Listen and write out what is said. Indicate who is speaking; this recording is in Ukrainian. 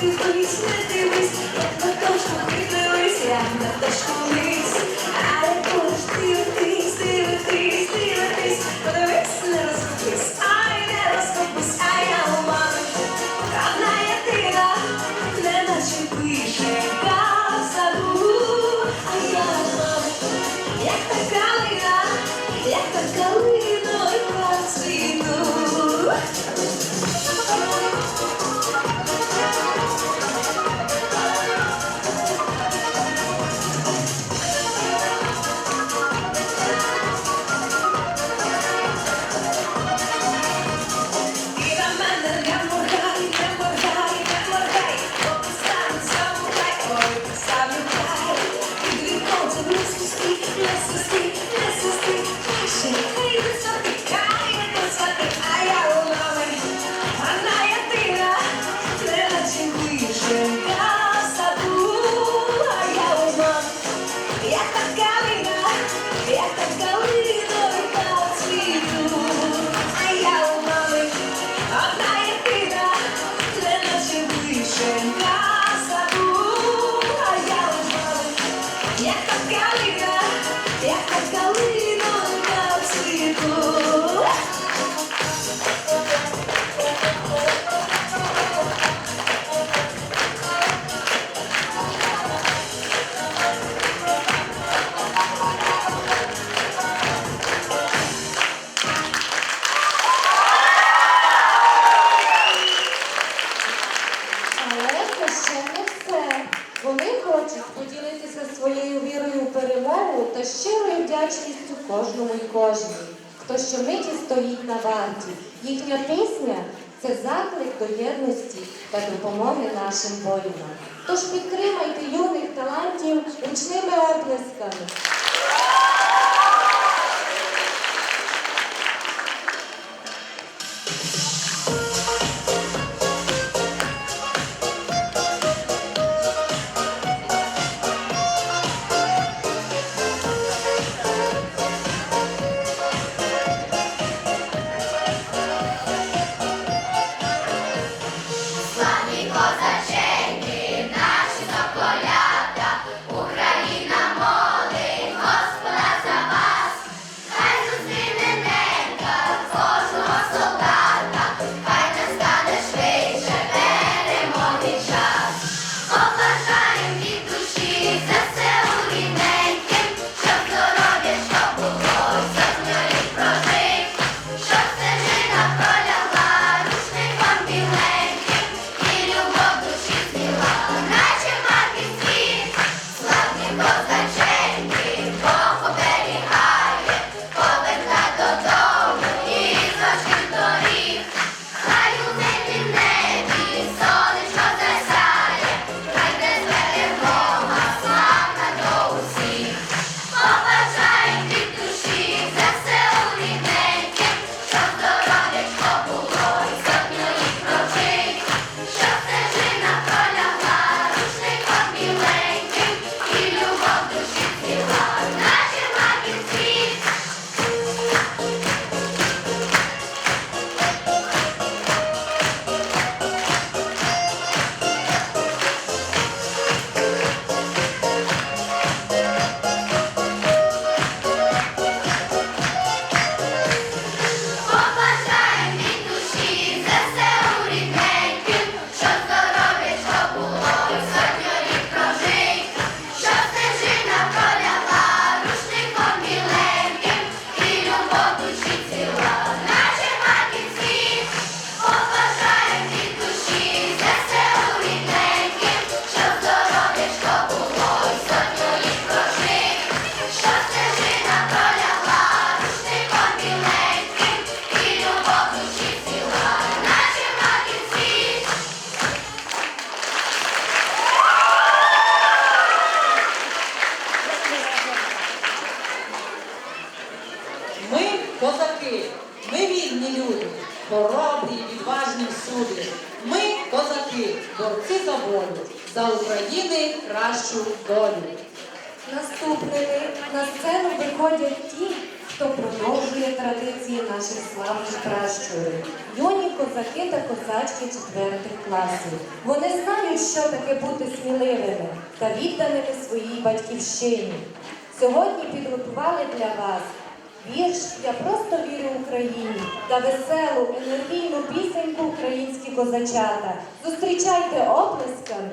Speaker 1: ти повісь, не дивись, на точку хитились, я на точку лись. This is just This is me. just be, shake, hey, what's up, guy, what's up, I, I. та
Speaker 2: щирою вдячністю кожному і кожній, хто щомиті стоїть на варті. Їхня пісня це заклик до єдності та допомоги нашим воїнам. Тож підтримайте юних талантів ручними оплесками.
Speaker 3: you
Speaker 4: за України кращу долю.
Speaker 2: Наступними на сцену виходять ті, хто продовжує традиції наших славних пращурів. Юні козаки та козачки четвертих класів. Вони знають, що таке бути сміливими та відданими своїй батьківщині. Сьогодні підготували для вас вірш Я просто вірю Україні та веселу енергійну пісеньку українські козачата. Зустрічайте оплесками